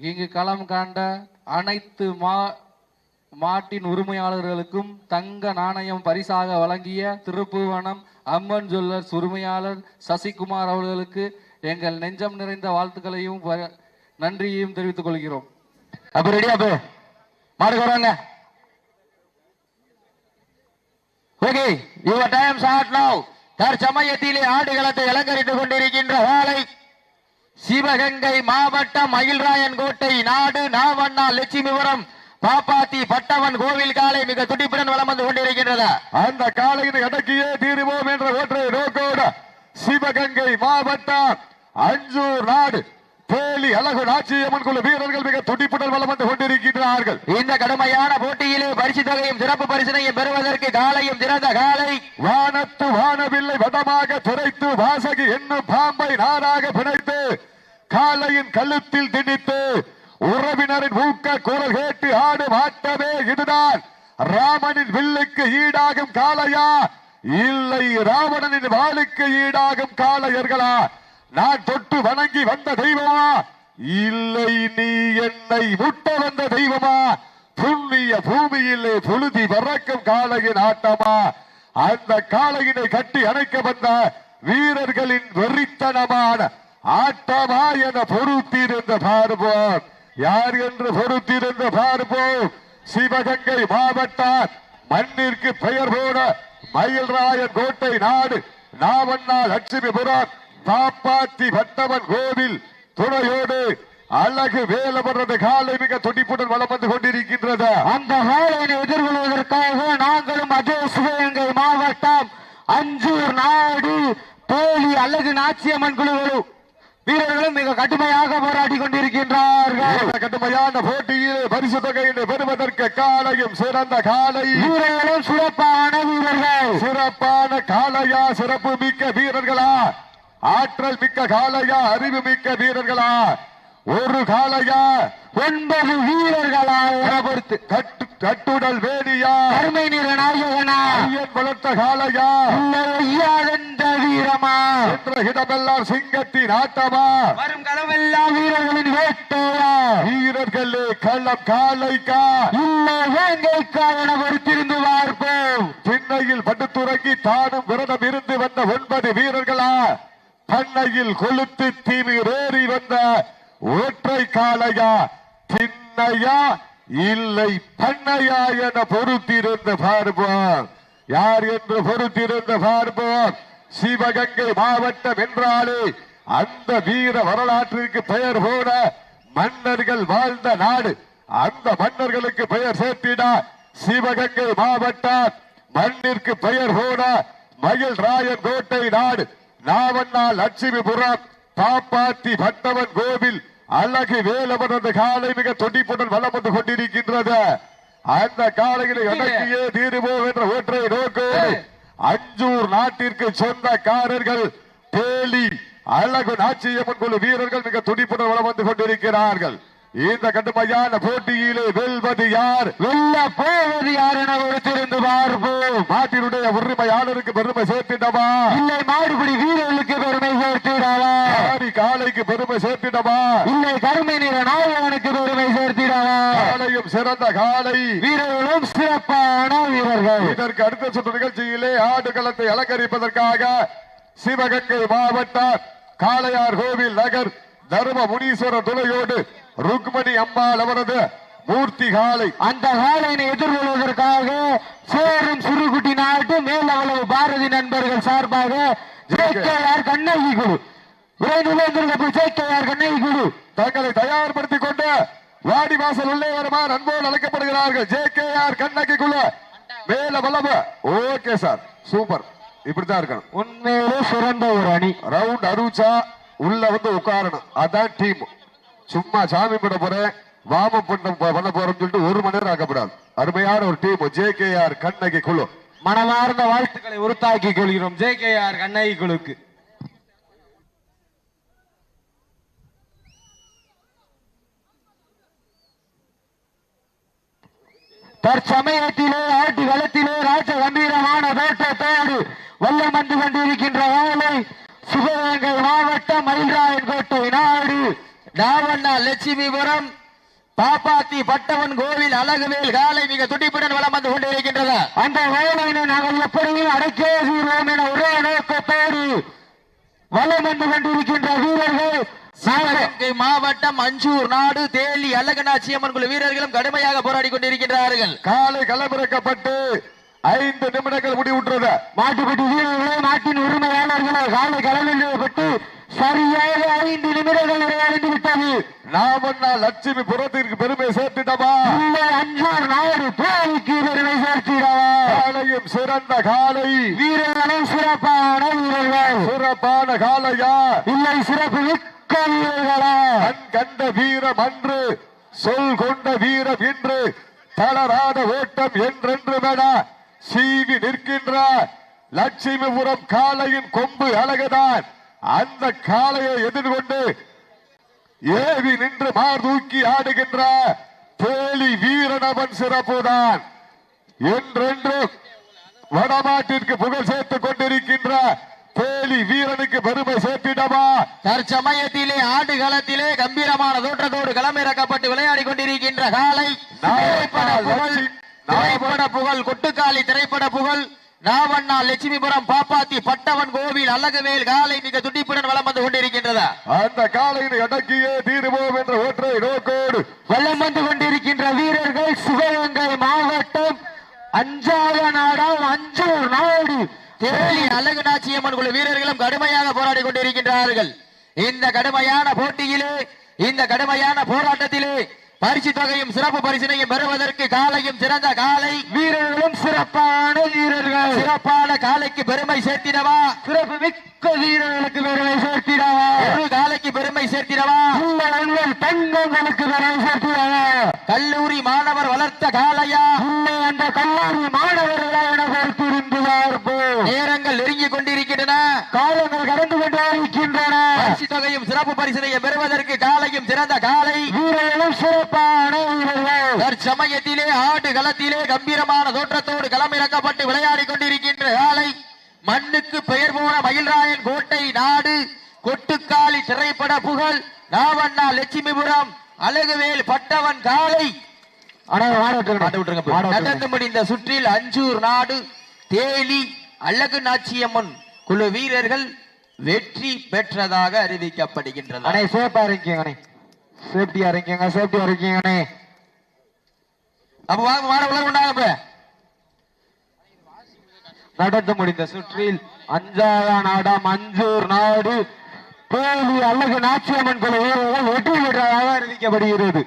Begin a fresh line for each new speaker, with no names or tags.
இங்கு களம் காண்ட அனைத்து மா மாட்டின் உரிமையாளர்களுக்கும் தங்க நாணயம் பரிசாக வழங்கிய திருப்புவனம் அம்மன் ஜுவல்லர்ஸ் உரிமையாளர் சசிகுமார் அவர்களுக்கு எங்கள் நெஞ்சம் நிறைந்த வாழ்த்துக்களையும் நன்றியையும் தெரிவித்துக் கொள்கிறோம்.
அப்ப ரெடியா அப்ப? மாடுக்கு வராங்க. Okay your time starts now தற்சமயத்திலே ஆடுகளத்தை அலங்கரித்துக் கொண்டிருக்கின்ற வேலை சிவகங்கை மாவட்டம் மயில்ராயன் கோட்டை நாடு நாவண்ணா லட்சுமிபுரம் பாப்பாத்தி பட்டவன் கோவில் காலை மிக துடிப்புடன் வளம் வந்து கொண்டிருக்கின்றது.
அந்த காலையின் அடக்கியே தீருவோம் என்ற ஒற்றை நோக்கோடு சிவகங்கை மாவட்டம் அஞ்சூர் நாடு. தேலி அழகு நாச்சியம்மன் குழு வீரர்கள் மிக துடிப்புடன் வலம் வந்து கொண்டிருக்கின்றார்கள்.
இந்த கடுமையான போட்டியிலே பரிசு தொகையும் சிறப்பு பரிசனையும் பெறுவதற்கு காலையும் சிறந்த காலை.
வானத்து வானவில்லை வடமாக துரைத்து வாசகி என்னும் பாம்பை நாராக பிணைத்து காளையின் கழுத்தில் திணித்து உறவினரின் ஊக்க குரல் கேட்டு ஆடும் ஆட்டமே இதுதான். ராமனின் வில்லுக்கு ஈடாகும் காளையா? இல்லை ராவணனின் வாளுக்கு ஈடாகும் காளையர்களா? நான் தொட்டு வணங்கி வந்த தெய்வமா? இல்லை நீ என்னை முட்ட வந்த தெய்வமா? புண்ணிய பூமியிலே புழுதி பறக்கும் காளையின் ஆட்டமா? அந்த காளையினை கட்டி அணைக்க வந்த வீரர்களின் வெறித்தனமான ஆட்டமா என பொறுத்திருந்த பார்ப்போம். யார் என்று பொறுத்திருந்த பார்ப்போம். சிவகங்கை மாவட்ட மண்ணிற்கு பெயர் போன மயில்ராயன் கோட்டை நாடு நாவண்ணா லட்சுமிபுரம் பாப்பாத்தி பட்டவன் கோவில் துணையோடு அழகு வேலவரது காலை மிக துடிப்புடன் வலம் வந்து கொண்டிருக்கின்றது.
அந்த வேலையை எதிர்கொள்வதற்காக நாங்களும் அதே சிவகங்கை மாவட்டம் அஞ்சூர் நாடு தேலி அழகு நாச்சியம்மன் குழுக்களும் வீரர்களும் மிக கடுமையாக போராடி கொண்டிருக்கின்றார்கள்.
கடுமையான போட்டியில் பரிசு தொகையினை பெறுவதற்கு காலையும் சிறந்த காலை.
வீரர்களும் சிறப்பான வீரர்கள்.
சிறப்பான காளையா சிறப்பு மிக்க வீரர்களா? ஆற்றல் மிக்க காளையா அறிவு மிக்க வீரர்களா? ஒரு காளையா
ஒன்பது வீரர்களா? பொறுத்து
கட்டு கட்டுடல் வேணியா?
கருமை நிற நாயகனா
ஐயன் வளர்த்த காளையா?
வீரமா?
என்ற இடமெல்லாம் சிங்கத்தின் ஆட்டமா?
வரும் களமெல்லாம் வீரர்களின் வேட்டையா?
வீரர்களே களம் காளைக்கா?
இல்லை வேங்கைக்கா என பொறுத்திருந்து பார்ப்போம்.
திண்ணையில் படுத்துறங்கி தானும் விரதம் இருந்து வந்த ஒன்பது வீரர்களா பண்ணையில் கொளுத்து தீவிரேறி வந்த ஒற்றை காளையா சின்னையா இல்லை பண்ணையா என பொறுத்திருந்து பார்ப்போம். யார் என்று பொறுத்திருந்து பார்ப்போம். சிவகங்கை மாவட்டம் என்றாலே அந்த வீர வரலாற்றிற்கு பெயர் போன மன்னர்கள் வாழ்ந்த நாடு. அந்த மன்னர்களுக்கு பெயர் சேர்த்தினா சிவகங்கை மாவட்டம். மண்ணிற்கு பெயர் போன மயில் ராயன் கோட்டை நாடு. நாவண்ணா லட்சுமிபுரம் பாப்பாத்தி பட்டவன் கோவில் அழகு வேலவனது காலை மிக துடிப்புடன் வலம் வந்து கொண்டிருக்கின்றது. அந்த காலைகளை அடக்கியே தீருவோம் என்ற ஒற்றை நோக்கோடு அஞ்சூர் நாட்டிற்கு சொந்தக்காரர்கள் தேலி அழகு நாச்சியம்மன் குழு வீரர்கள் மிக துடிப்புடன் வலம் வந்து கொண்டிருக்கிறார்கள். இந்த கடுமையான போட்டியிலே வெல்வது யார்?
வெல்ல போவது யார் என பொறுத்திருந்து பார்ப்போம்.
நாட்டினுடைய உரிமையாளருக்கு பெருமை சேர்த்திடவா?
இல்லை மாடுபிடி வீரர்களுக்கு பெருமை சேர்த்திடவா?
ஆடி காலைக்கு பெருமை சேர்த்திடவா?
இல்லை கருமை நிற நாயகனுக்கு பெருமை சேர்த்திடவா?
காலையும் சிறந்த காலை
வீரர்களும் சிறப்பான வீரர்கள்.
இதற்கு அடுத்த சுற்று நிகழ்ச்சியிலே ஆடுகளத்தை அலங்கரிப்பதற்காக சிவகங்கை மாவட்டம் காளையார் கோவில் நகர் தர்ம முனீஸ்வரர் துணையோடு ருக்மணி அம்மாள் அவரது மூர்த்தி காலை.
அந்த வேலையினை எதிர்கொள்வதற்காக சேரும் சிறுகுட்டி நாட்டு மேலவளவு பாரதி நண்பர்கள் சார்பாக ஜேகேஆர் கண்ணகி குழு. விரைந்து ஜேகேஆர் கண்ணகி குழு.
தங்களை தயார்படுத்திக் கொண்டு வாடி வாசல் உள்ளே வருமாறு அன்போடு அழைக்கப்படுகிறார்கள். ஜே கே ஆர் கண்ணகி குழு. மேல வல்லப ஓகே சார். சூப்பர். இப்படித்தான் இருக்கணும்.
உண்மையிலே சிறந்த ஒரு அணி.
ரவுண்ட் அருச்சா உள்ள வந்து உட்காரணும். அதான் டீம். சும்மா சாமி பண்ண போறேன் வாம பண்ண பண்ண போறோம்னு சொல்லிட்டு ஒரு மணி நேரம் ஆக்கப்படாது. அருமையான ஒரு team J K R Kannagi குழு.
மனமார்ந்த வாழ்த்துக்களை உருத்தாக்கி கொள்கிறோம் ஜே கே ஆர் கண்ணகி குழுக்கு.
தற்சமயத்திலே ஆட்டு களத்திலே ராஜ கம்பீரமான தோட்டத்தோடு வல்லம் வந்து கொண்டிருக்கின்ற வேலை சிவகங்கை மாவட்டம் மயில்ராயன் கோட்டை நாடு. லட்சுமிபுரம் பாப்பாத்தி பட்டவன் கோவில் அழகுவேல் காலை மிக துடிப்புடன் வலம் வந்து கொண்டிருக்கின்றது.
அந்த வேலையினை நாங்கள் எப்படியும் அடக்கே தீர்வோம் என ஒரே நோக்கத்தோடு வலம் வந்து கொண்டிருக்கின்ற வீரர்கள்.
சிவகங்கை மாவட்டம் அஞ்சூர் நாடு தேலி அழகநாச்சியம்மன் குழு வீரர்களும் கடுமையாக போராடி கொண்டிருக்கின்றார்கள்.
காலை களமிறக்கப்பட்டு ஐந்து நிமிடங்கள் முடிவுற்றது.
மாட்டுப்பட்டி வீரர்களே நாட்டின் உரிமையாளர்களே காலை பட்டு சரியாக ஐந்து நிமிடங்கள் நிறைவடைந்து விட்டது
நாமண்ணா லட்சுமி புறத்திற்கு பெருமை சேர்த்துட்டவா
அஞ்சார் நாடு போருக்கு பெருமை சேர்த்திடவா?
காலையும் சிறந்த காலை.
வீரர்களும் சிறப்பான வீரர்கள்.
சிறப்பான காலையா?
இல்லை சிறப்பு மிக்க வீரர்களா?
கண் கண்ட வீரம் அன்று சொல் கொண்ட வீரம் இன்று தளராத ஓட்டம் என்றென்று வேண சீவி நிற்கின்ற லட்சுமிபுரம் காளையின் கொம்பு அழகுதான். அந்த காளையை எதிர்கொண்டு ஏவி நின்று மார் தூக்கி ஆடுகின்ற தேலி வீரனவன் சிறப்புதான். என்றென்றும் வடமாட்டிற்கு புகழ் சேர்த்துக் கொண்டிருக்கின்ற தேலி வீரனுக்கு பெருமை சேர்த்திடவா?
தற்சமயத்திலே ஆடு களத்திலே கம்பீரமான தோற்றத்தோடு களமிறக்கப்பட்டு விளையாடி கொண்டிருக்கின்ற காலை திரைப்பட புகழ் திரைப்பட புகழ் கொட்டுக்காளி திரைப்பட புகழ். நாவண்ணா லட்சுமிபுரம் பாப்பாத்தி பட்டவன் கோவில் அழகுவேல் காலை மிக துடிப்புடன் வலம் வந்து கொண்டிருக்கின்றதா?
அந்த காலையினை அடக்கியே தீருவோம் என்ற ஒற்றை நோக்கோடு.
வலம் வந்து கொண்டிருக்கின்ற வீரர்கள் சிவகங்கை மாவட்டம் அஞ்சாத நாடாம் அஞ்சூர் நாடு.
தேலி அழகுநாச்சியம்மன் குழு வீரர்களும் கடுமையாக போராடி கொண்டிருக்கின்றார்கள். இந்த கடுமையான போட்டியிலே இந்த கடுமையான போராட்டத்திலே பரிசு தொகையும் சிறப்பு பரிசினையும் பெறுவதற்கு காலையும் சிறந்த காலை.
வீரர்களும் சிறப்பான
சிறப்பான காலைக்கு பெருமை சேர்த்திடவா?
சிறப்பு மிக்க வீரர்களுக்கு பெருமை சேர்த்திடவா?
ஒரு காலைக்கு பெருமை சேர்த்திடவா?
தங்கங்களுக்கு பெருமை சேர்த்திடவா?
கல்லூரி மாணவர் வளர்த்த காலையா?
இல்லை அந்த கல்லூரி மாணவர்களை என
நேரங்கள் நெருங்கிக் கொண்டிருக்கின்றன.
காலங்கள் கடந்து கொண்டே இருக்கின்றன.
பரிசு தொகையும் சிறப்பு பரிசினையும் பெறுவதற்கு காலையும் சிறந்த காலை.
வீரர்களும் சிறப்பான வீரர்கள்.
தற்சமயத்திலே ஆடு களத்திலே கம்பீரமான தோற்றத்தோடு களமிறக்கப்பட்டு விளையாடி கொண்டிருக்கின்ற காலை மண்ணுக்கு பெயர் போன மயில்ராயன் கோட்டை நாடு கொட்டுக்காளி திரைப்பட புகழ் நாவண்ணா லட்சுமிபுரம் அழகுவேல் பட்டவன் காலை. நடந்து முடிந்த சுற்றில் அஞ்சூர் நாடு தேலி அழகு நாச்சியம்மன் குழு வீரர்கள் வெற்றி பெற்றதாக அறிவிக்கப்படுகின்றனர்
அண்ணே சேஃபா இருக்கீங்க சேஃப்டியா இருக்கீங்க சேஃப்டியா இருக்கீங்க
அப்ப வாங்க மாட உலக உண்டாங்க
நடந்து முடிந்த சுற்றில் அஞ்சாத நாடா மஞ்சூர் நாடு. கோழி அழகு நாச்சியம்மன் குழு வெற்றி பெற்றதாக அறிவிக்கப்படுகிறது.